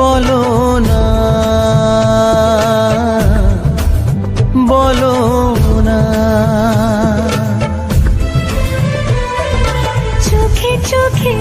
বলো না। বলো না। চোখে চোখে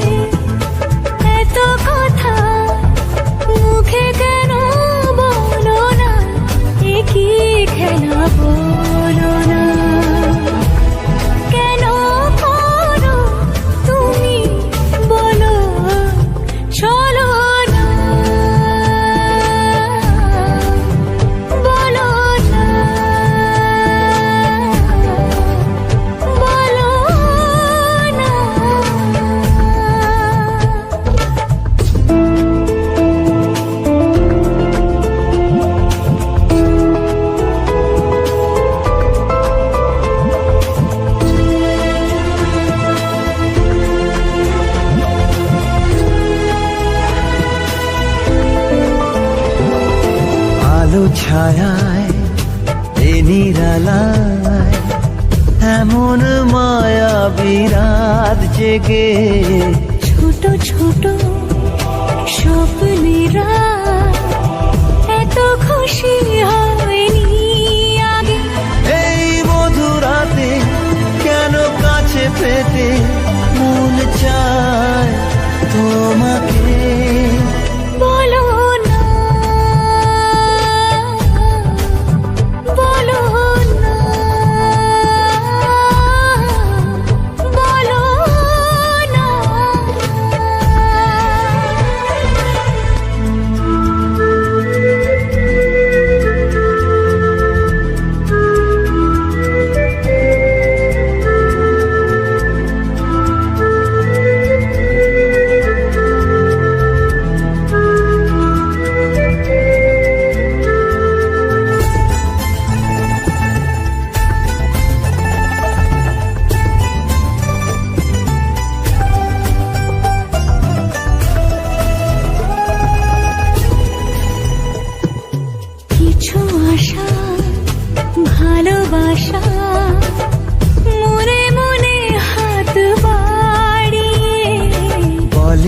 আলো ছায়ায় এ নিরালায় এমন মায়া বিরাত জেগে। ছোট ছোট স্বপ্নীরা এত খুশি হয়নি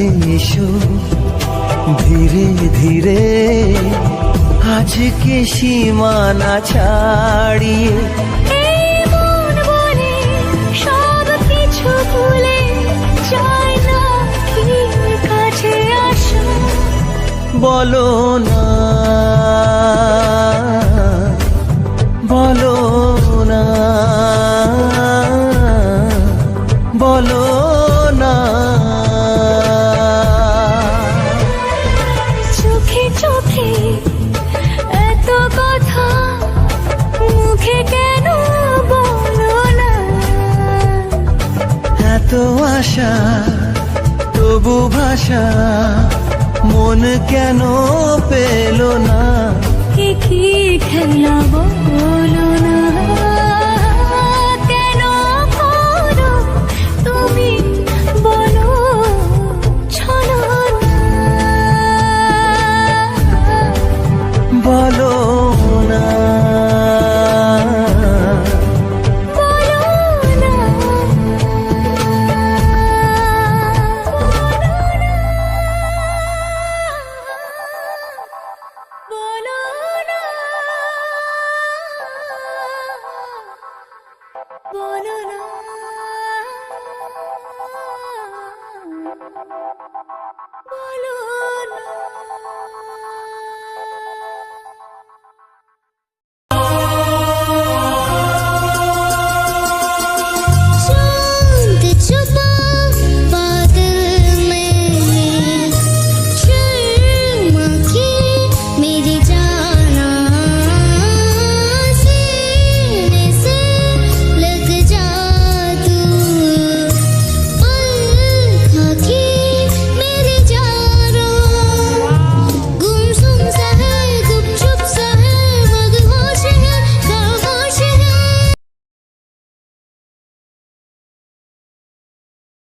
বলে এসো। ধীরে ধীরে আজকে সীমানা ছাড়িয়ে এই আশা তবু ভাষা মন কেন পেল না? কি খেলা বলো Thank you.